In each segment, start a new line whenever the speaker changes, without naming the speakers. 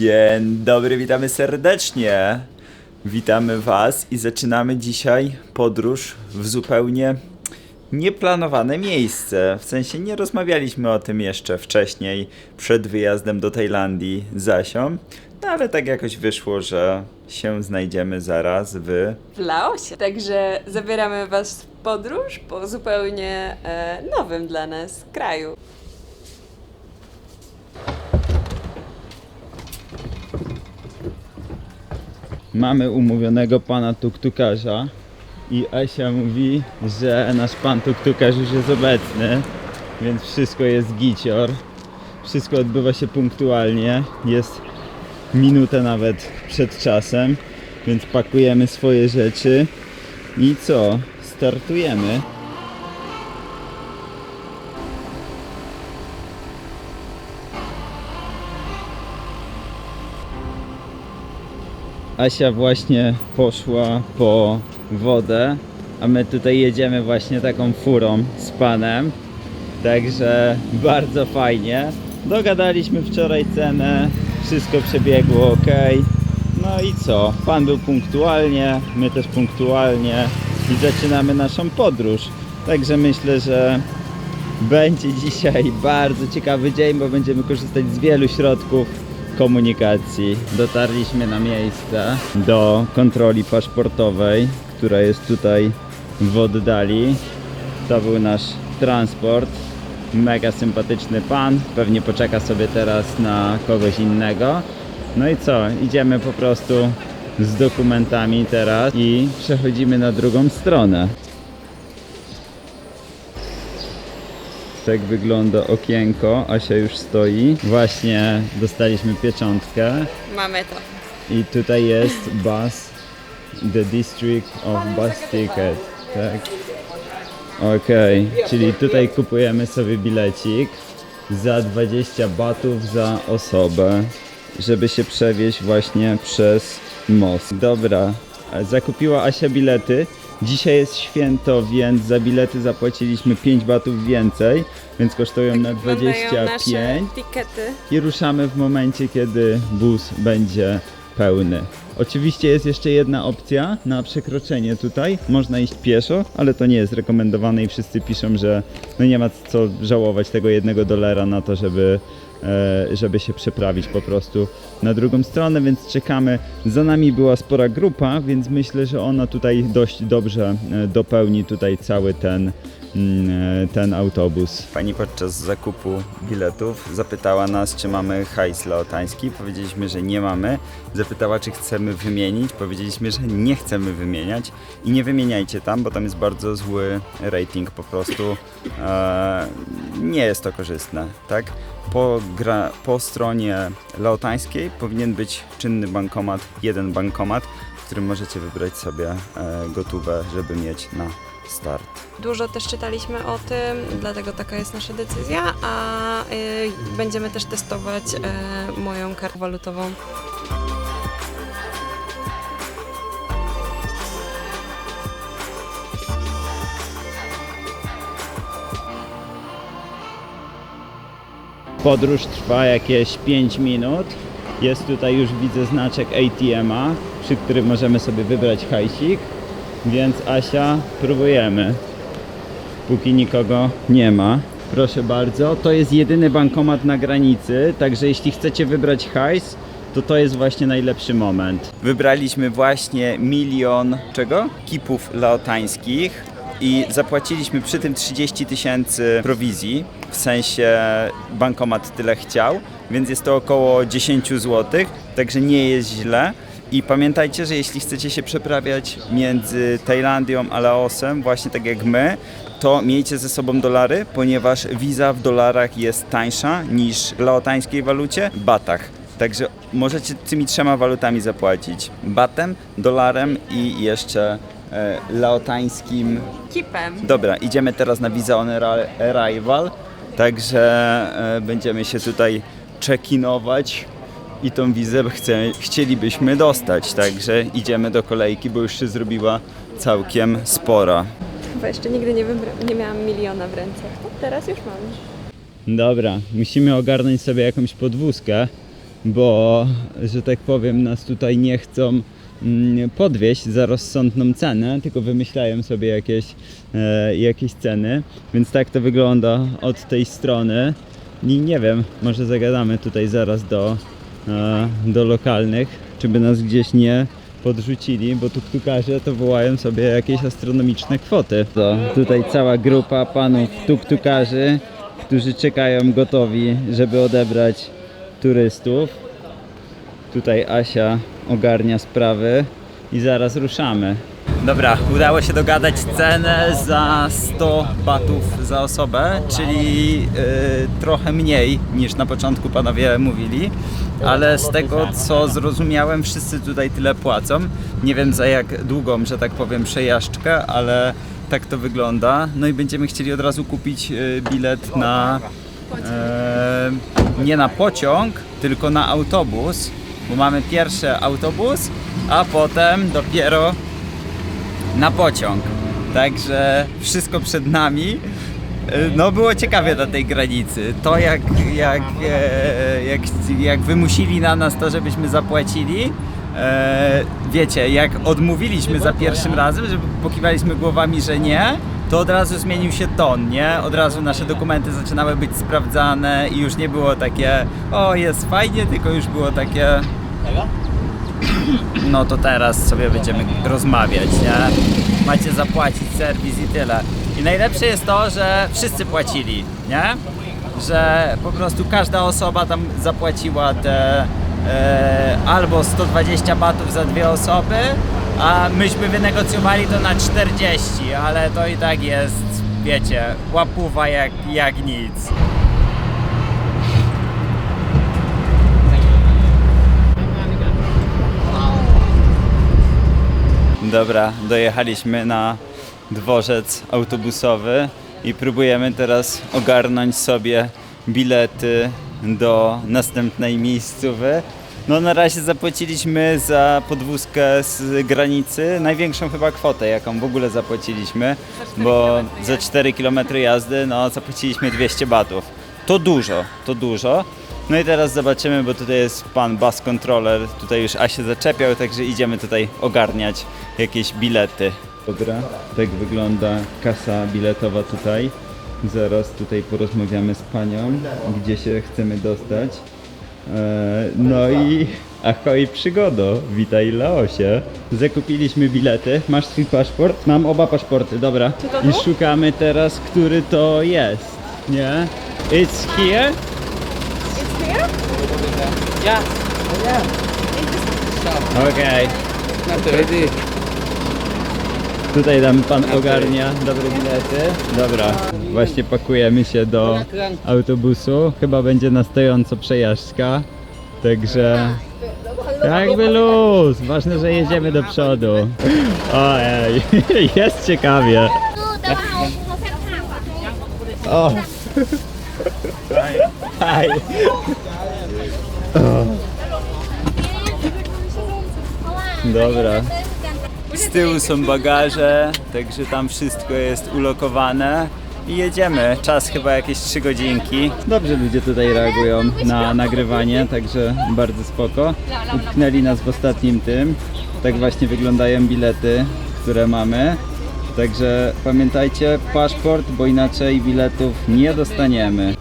Dzień dobry, witamy serdecznie. Witamy Was i zaczynamy dzisiaj podróż w zupełnie nieplanowane miejsce. W sensie nie rozmawialiśmy o tym jeszcze wcześniej, przed wyjazdem do Tajlandii z Asią. No ale tak jakoś wyszło, że się znajdziemy zaraz w
w Laosie. Także zabieramy Was w podróż po zupełnie e, nowym dla nas kraju.
Mamy umówionego pana tuktukarza i Asia mówi, że nasz pan tuktukarz już jest obecny, więc wszystko jest gicior. Wszystko odbywa się punktualnie, jest minutę nawet przed czasem, więc pakujemy swoje rzeczy i co? Startujemy. Asia właśnie poszła po wodę, a my tutaj jedziemy właśnie taką furą z panem. Także bardzo fajnie. Dogadaliśmy wczoraj cenę, wszystko przebiegło ok. No i co? Pan był punktualnie, my też punktualnie i zaczynamy naszą podróż. Także myślę, że będzie dzisiaj bardzo ciekawy dzień, bo będziemy korzystać z wielu środków komunikacji. Dotarliśmy na miejsce do kontroli paszportowej, która jest tutaj w oddali. To był nasz transport. Mega sympatyczny pan. Pewnie poczeka sobie teraz na kogoś innego. No i co? Idziemy po prostu z dokumentami teraz i przechodzimy na drugą stronę. Tak wygląda okienko. Asia już stoi. Właśnie dostaliśmy pieczątkę.
Mamy to.
I tutaj jest bus, the district of bus ticket. Tak. Okej, czyli tutaj kupujemy sobie bilecik za 20 batów za osobę, żeby się przewieźć właśnie przez most. Dobra, a zakupiła Asia bilety. Dzisiaj jest święto, więc za bilety zapłaciliśmy 5 batów więcej, więc kosztują na
Wyglądają
25
nasze tikety.
i ruszamy w momencie, kiedy bus będzie pełny. Oczywiście jest jeszcze jedna opcja na przekroczenie tutaj. Można iść pieszo, ale to nie jest rekomendowane i wszyscy piszą, że no nie ma co żałować tego jednego dolara na to, żeby, żeby się przeprawić po prostu na drugą stronę, więc czekamy. Za nami była spora grupa, więc myślę, że ona tutaj dość dobrze e, dopełni tutaj cały ten e, ten autobus. Pani podczas zakupu biletów zapytała nas, czy mamy hajs laotański. Powiedzieliśmy, że nie mamy. Zapytała, czy chcemy wymienić. Powiedzieliśmy, że nie chcemy wymieniać. I nie wymieniajcie tam, bo tam jest bardzo zły rating po prostu. E, nie jest to korzystne, tak? Po, gra, po stronie laotańskiej powinien być czynny bankomat, jeden bankomat, w którym możecie wybrać sobie e, gotówę, żeby mieć na start.
Dużo też czytaliśmy o tym, dlatego taka jest nasza decyzja, a y, będziemy też testować y, moją kartę walutową.
Podróż trwa jakieś 5 minut. Jest tutaj już widzę znaczek ATM-a, przy którym możemy sobie wybrać hajsik. Więc Asia, próbujemy. Póki nikogo nie ma. Proszę bardzo, to jest jedyny bankomat na granicy, także jeśli chcecie wybrać hajs, to to jest właśnie najlepszy moment. Wybraliśmy właśnie milion czego? Kipów laotańskich i zapłaciliśmy przy tym 30 tysięcy prowizji, w sensie bankomat tyle chciał, więc jest to około 10 zł, także nie jest źle. I pamiętajcie, że jeśli chcecie się przeprawiać między Tajlandią a Laosem, właśnie tak jak my, to miejcie ze sobą dolary, ponieważ wiza w dolarach jest tańsza niż w laotańskiej walucie, batach. Także możecie tymi trzema walutami zapłacić. Batem, dolarem i jeszcze e, laotańskim
Kipem.
Dobra, idziemy teraz na Visa on Arri- Arrival, także e, będziemy się tutaj check-inować i tą wizę chce, chcielibyśmy dostać, także idziemy do kolejki, bo już się zrobiła całkiem spora.
Chyba jeszcze nigdy nie, nie miałam miliona w ręce. Teraz już mam.
Dobra, musimy ogarnąć sobie jakąś podwózkę, bo, że tak powiem, nas tutaj nie chcą mm, podwieźć za rozsądną cenę, tylko wymyślają sobie jakieś, e, jakieś ceny, więc tak to wygląda od tej strony. I nie wiem, może zagadamy tutaj zaraz do, do lokalnych, czy by nas gdzieś nie podrzucili, bo tuktukarze to wołają sobie jakieś astronomiczne kwoty. To tutaj cała grupa panów tuktukarzy, którzy czekają gotowi, żeby odebrać turystów. Tutaj Asia ogarnia sprawy i zaraz ruszamy. Dobra, udało się dogadać cenę za 100 batów za osobę, czyli yy, trochę mniej niż na początku panowie mówili, ale z tego co zrozumiałem, wszyscy tutaj tyle płacą. Nie wiem za jak długą, że tak powiem, przejażdżkę, ale tak to wygląda. No i będziemy chcieli od razu kupić yy, bilet na e, nie na pociąg, tylko na autobus, bo mamy pierwszy autobus, a potem dopiero na pociąg. Także wszystko przed nami. E, No było ciekawie na tej granicy. To jak, jak, e, jak, jak wymusili na nas to, żebyśmy zapłacili. E, wiecie, jak odmówiliśmy za pierwszym razem, że pokiwaliśmy głowami, że nie, to od razu zmienił się ton, nie? Od razu nasze dokumenty zaczynały być sprawdzane i już nie było takie, o jest fajnie, tylko już było takie, no to teraz sobie będziemy rozmawiać, nie? Macie zapłacić serwis i tyle. I najlepsze jest to, że wszyscy płacili, nie? Że po prostu każda osoba tam zapłaciła te e, albo 120 batów za dwie osoby, a myśmy wynegocjowali to na 40, ale to i tak jest, wiecie, łapuwa jak, jak nic. Dobra, dojechaliśmy na dworzec autobusowy i próbujemy teraz ogarnąć sobie bilety do następnej miejscowy. No na razie zapłaciliśmy za podwózkę z granicy największą chyba kwotę, jaką w ogóle zapłaciliśmy, bo za 4 km jazdy no zapłaciliśmy 200 batów. To dużo, to dużo. No i teraz zobaczymy, bo tutaj jest pan bus controller, tutaj już A się zaczepiał, także idziemy tutaj ogarniać jakieś bilety. Dobra, tak wygląda kasa biletowa tutaj. Zaraz tutaj porozmawiamy z panią, gdzie się chcemy dostać. Eee, No i ahoj przygodo, witaj Laosie. Zakupiliśmy bilety, masz swój paszport? Mam oba paszporty, dobra. I szukamy teraz, który to jest, nie? It's here?
Yeah,
Okej.
not ready.
Tutaj nam pan ogarnia dobre bilety. Dobra, właśnie pakujemy się do autobusu. Chyba będzie na stojąco przejażdżka. Także jakby luz. Ważne, że jedziemy do przodu. Ojej, jest ciekawie.
แต่ว่าเอาโทรศัพท์ถามก่อน
O. Hej. Dobra. Z tyłu są bagaże, także tam wszystko jest ulokowane i jedziemy. Czas chyba jakieś 3 godzinki. Dobrze ludzie tutaj reagują na nagrywanie, także bardzo spoko. Utknęli nas w ostatnim tym. Tak właśnie wyglądają bilety, które mamy. Także pamiętajcie, paszport, bo inaczej biletów nie dostaniemy.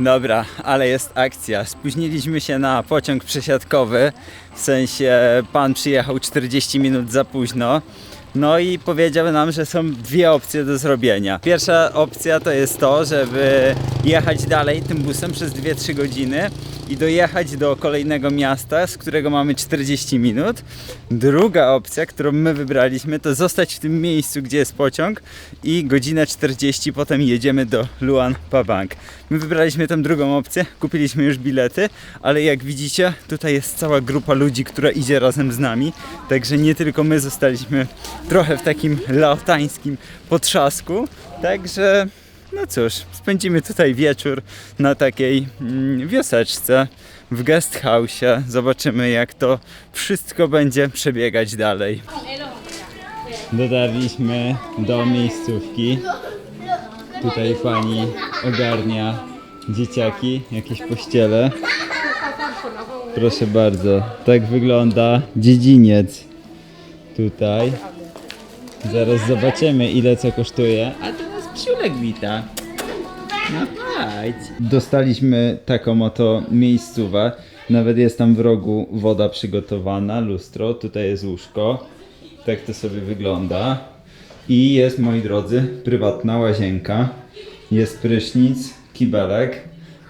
Dobra, ale jest akcja. Spóźniliśmy się na pociąg przesiadkowy. W sensie pan przyjechał 40 minut za późno. No i powiedział nam, że są dwie opcje do zrobienia. Pierwsza opcja to jest to, żeby jechać dalej tym busem przez 2-3 godziny i dojechać do kolejnego miasta, z którego mamy 40 minut. Druga opcja, którą my wybraliśmy, to zostać w tym miejscu, gdzie jest pociąg i godzinę 40 potem jedziemy do Luan Pabang. My wybraliśmy tę drugą opcję, kupiliśmy już bilety, ale jak widzicie, tutaj jest cała grupa ludzi, która idzie razem z nami, także nie tylko my zostaliśmy trochę w takim laotańskim potrzasku, także no cóż, spędzimy tutaj wieczór na takiej mm, wioseczce w guest house. Zobaczymy jak to wszystko będzie przebiegać dalej. Dotarliśmy do miejscówki. Tutaj pani ogarnia dzieciaki, jakieś pościele. Proszę bardzo, tak wygląda dziedziniec tutaj. Zaraz zobaczymy ile co kosztuje. A nas psiulek wita. No chodź. Dostaliśmy taką oto miejscówę. Nawet jest tam w rogu woda przygotowana, lustro, tutaj jest łóżko. Tak to sobie wygląda. I jest, moi drodzy, prywatna łazienka. Jest prysznic, kibelek.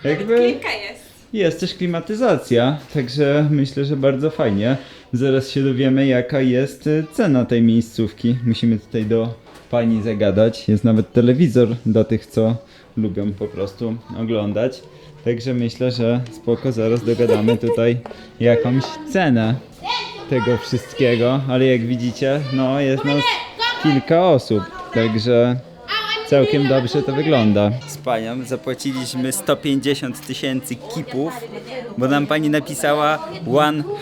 Jakby...
jest.
Jest też klimatyzacja, także myślę, że bardzo fajnie. Zaraz się dowiemy, jaka jest y, cena tej miejscówki. Musimy tutaj do pani zagadać. Jest nawet telewizor dla tych, co lubią po prostu oglądać. Także myślę, że spoko, zaraz dogadamy tutaj jakąś cenę tego wszystkiego, ale jak widzicie, no jest nas kilka osób, także całkiem dobrze to wygląda. Z panią zapłaciliśmy 150 tysięcy kipów, bo nam pani napisała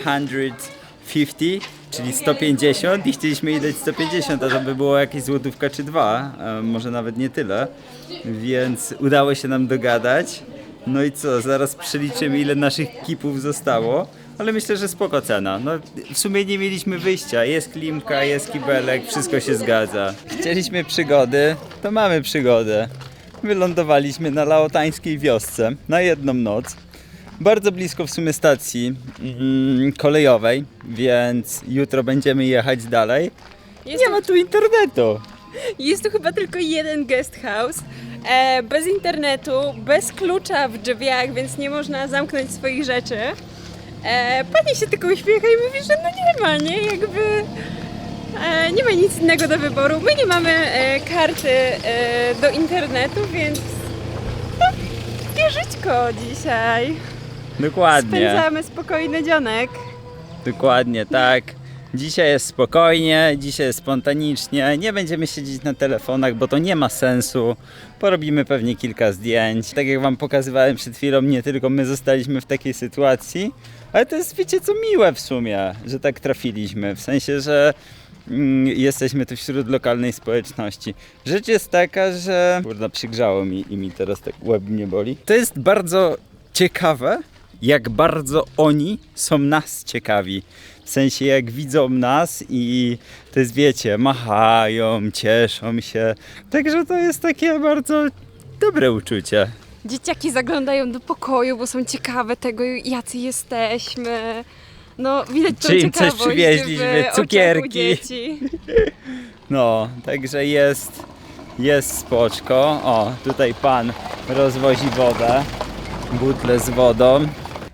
150, czyli 150 i chcieliśmy jej dać 150, a to by było jakieś złotówka czy dwa, może nawet nie tyle, więc udało się nam dogadać. No i co, zaraz przeliczymy ile naszych kipów zostało. Ale myślę, że spoko cena. No, w sumie nie mieliśmy wyjścia. Jest klimka, jest kibelek, wszystko się zgadza. Chcieliśmy przygody, to mamy przygodę. Wylądowaliśmy na laotańskiej wiosce na jedną noc. Bardzo blisko w sumie stacji mm, kolejowej, więc jutro będziemy jechać dalej.
Jest,
Nie ma tu internetu.
jest tu chyba tylko jeden guest house. E, bez internetu, bez klucza w drzwiach, więc nie można zamknąć swoich rzeczy. E, pani się tylko uśmiecha i mówi, że no nie ma, nie? Jakby e, nie ma nic innego do wyboru. My nie mamy e, karty e, do internetu, więc no, dzisiaj.
Dokładnie.
Spędzamy spokojny dzionek.
Dokładnie tak. Dzisiaj jest spokojnie, dzisiaj jest spontanicznie. Nie będziemy siedzieć na telefonach, bo to nie ma sensu. Porobimy pewnie kilka zdjęć. Tak jak Wam pokazywałem przed chwilą, nie tylko my zostaliśmy w takiej sytuacji, ale to jest, wiecie co, miłe w sumie, że tak trafiliśmy. W sensie, że mm, jesteśmy tu wśród lokalnej społeczności. Rzecz jest taka, że. Kurde, przygrzało mi i mi teraz tak łeb mnie boli. To jest bardzo ciekawe, jak bardzo oni są nas ciekawi. W sensie jak widzą nas i to jest, wiecie, machają, cieszą się. Także to jest takie bardzo dobre uczucie.
Dzieciaki zaglądają do pokoju, bo są ciekawe tego, jacy jesteśmy. No, widać tą
Czy im coś
ciekawość
przywieźliśmy,
w oczach
cukierki.
u dzieci.
No, także jest, jest spoczko. O, tutaj pan rozwozi wodę, butle z wodą.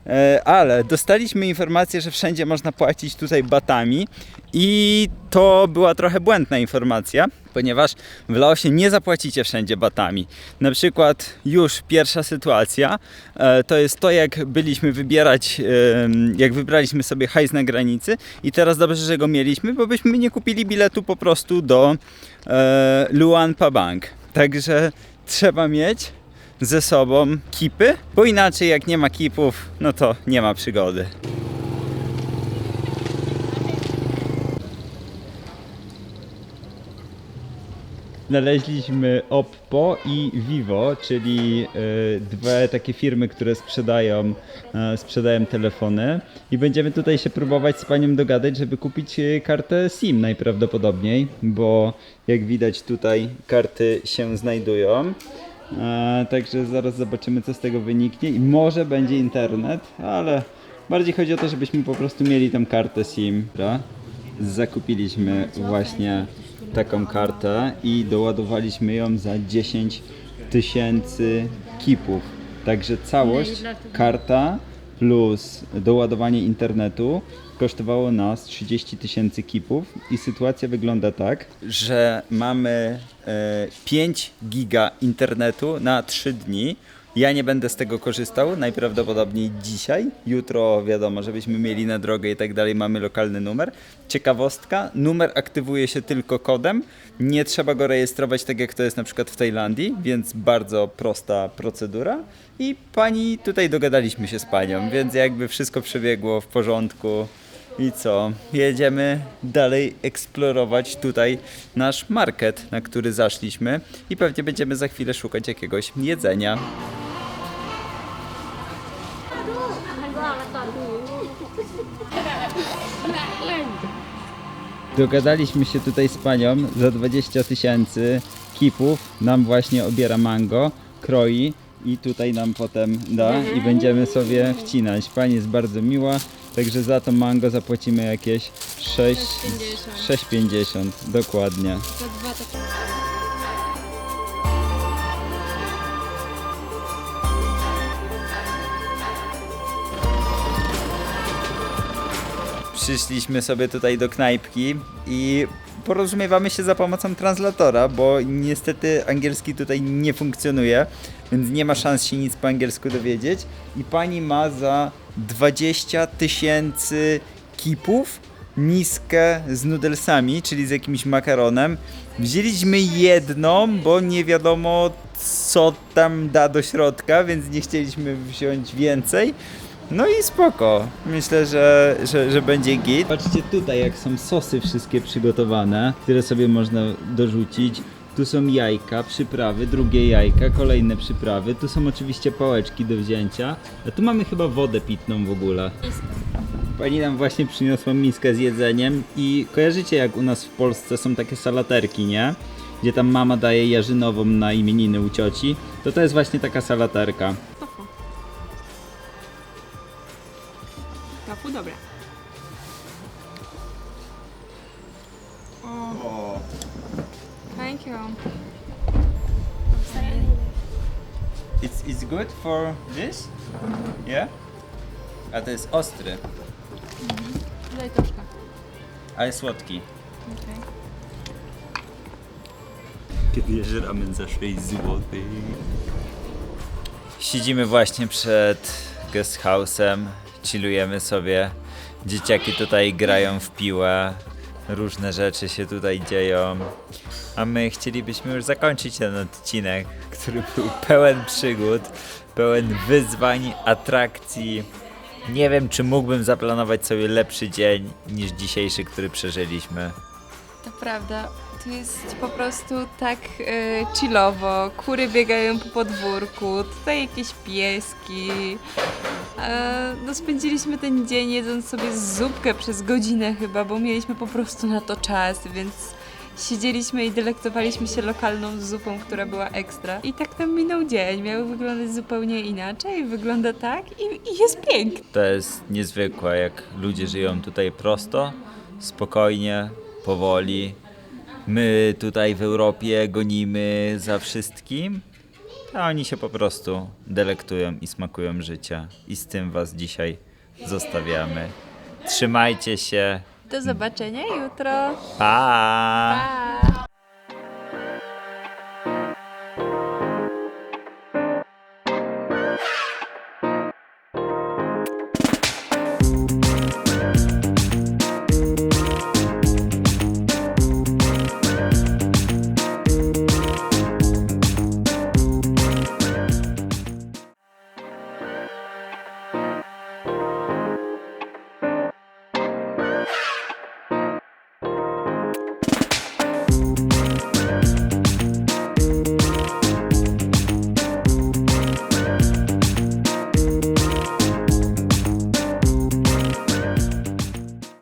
E, Ale dostaliśmy informację, że wszędzie można płacić tutaj batami i to była trochę błędna informacja, ponieważ w Laosie nie zapłacicie wszędzie batami. Na przykład już pierwsza sytuacja e, to jest to, jak byliśmy wybierać, em, jak wybraliśmy sobie hajs na granicy i teraz dobrze, że go mieliśmy, bo byśmy nie kupili biletu po prostu do e, Luan Pabang. Także trzeba mieć ze sobą kipy, bo inaczej jak nie ma kipów, no to nie ma przygody. Znaleźliśmy Oppo i Vivo, czyli e, dwie takie firmy, które sprzedają, e, sprzedają telefony i będziemy tutaj się próbować z panią dogadać, żeby kupić e, kartę SIM najprawdopodobniej, bo jak widać tutaj karty się znajdują. E, także zaraz zobaczymy co z tego wyniknie i może będzie internet, ale bardziej chodzi o to, żebyśmy po prostu mieli tą kartę SIM. Dobra? Zakupiliśmy właśnie taką kartę i doładowaliśmy ją za 10 tysięcy kipów. Także całość, karta plus doładowanie internetu kosztowało nas 30 tysięcy kipów i sytuacja wygląda tak, że mamy e, 5 giga internetu na 3 dni. Ja nie będę z tego korzystał, najprawdopodobniej dzisiaj. Jutro wiadomo, żebyśmy mieli na drogę i tak dalej, mamy lokalny numer. Ciekawostka, numer aktywuje się tylko kodem. Nie trzeba go rejestrować tak jak to jest na przykład w Tajlandii, więc bardzo prosta procedura. I pani, tutaj dogadaliśmy się z panią, więc jakby wszystko przebiegło w porządku. I co? Jedziemy dalej eksplorować tutaj nasz market, na który zaszliśmy i pewnie będziemy za chwilę szukać jakiegoś jedzenia. Dogadaliśmy się tutaj z panią za 20 tysięcy kipów. Nam właśnie obiera mango, kroi i tutaj nam potem da i będziemy sobie wcinać. Pani jest bardzo miła, także za to mango zapłacimy jakieś 6 6,50 dokładnie. Przyszliśmy sobie tutaj do knajpki i porozumiewamy się za pomocą translatora, bo niestety angielski tutaj nie funkcjonuje, więc nie ma szans się nic po angielsku dowiedzieć. I pani ma za 20 tysięcy kipów miskę z nudelsami, czyli z jakimś makaronem. Wzięliśmy jedną, bo nie wiadomo co tam da do środka, więc nie chcieliśmy wziąć więcej. No i spoko. Myślę, że, że, że będzie git. Patrzcie tutaj, jak są sosy wszystkie przygotowane, które sobie można dorzucić. Tu są jajka, przyprawy, drugie jajka, kolejne przyprawy. Tu są oczywiście pałeczki do wzięcia. A tu mamy chyba wodę pitną w ogóle. Pani nam właśnie przyniosła miskę z jedzeniem i kojarzycie jak u nas w Polsce są takie salaterki, nie? Gdzie tam mama daje jarzynową na imieniny u cioci. To to jest właśnie taka salaterka.
Kafu, dobra.
O.
Thank you.
It's, it's good for this? Yeah? A to jest ostry,
Daj troszkę.
ale słodki.
Okay.
Kiedy jesz ramen za 6 zł. Siedzimy właśnie przed guest house'em, chillujemy sobie. Dzieciaki tutaj grają w piłę, różne rzeczy się tutaj dzieją. A my chcielibyśmy już zakończyć ten odcinek, który był pełen przygód, pełen wyzwań, atrakcji. Nie wiem, czy mógłbym zaplanować sobie lepszy dzień niż dzisiejszy, który przeżyliśmy.
To prawda. Jest po prostu tak e, chillowo. Kury biegają po podwórku, tutaj jakieś pieski. E, no spędziliśmy ten dzień jedząc sobie zupkę przez godzinę chyba, bo mieliśmy po prostu na to czas, więc siedzieliśmy i delektowaliśmy się lokalną zupą, która była ekstra. I tak nam minął dzień. Miał wyglądać zupełnie inaczej, wygląda tak i, i jest piękny.
To jest niezwykłe, jak ludzie żyją tutaj prosto, spokojnie, powoli. My tutaj w Europie gonimy za wszystkim, a oni się po prostu delektują i smakują życia. I z tym Was dzisiaj zostawiamy. Trzymajcie się.
Do zobaczenia jutro.
Pa!